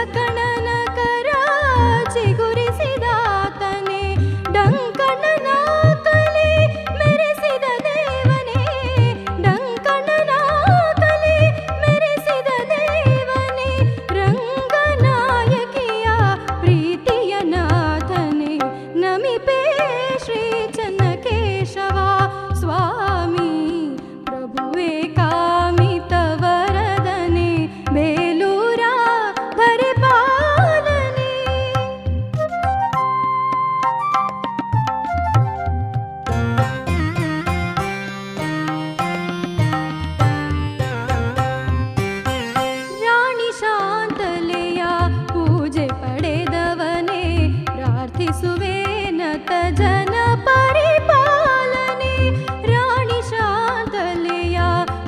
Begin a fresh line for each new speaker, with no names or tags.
ಗಗನನ ಕರ ಚಿಗುರಿಸಿದಾತನೆ ಡಂಗ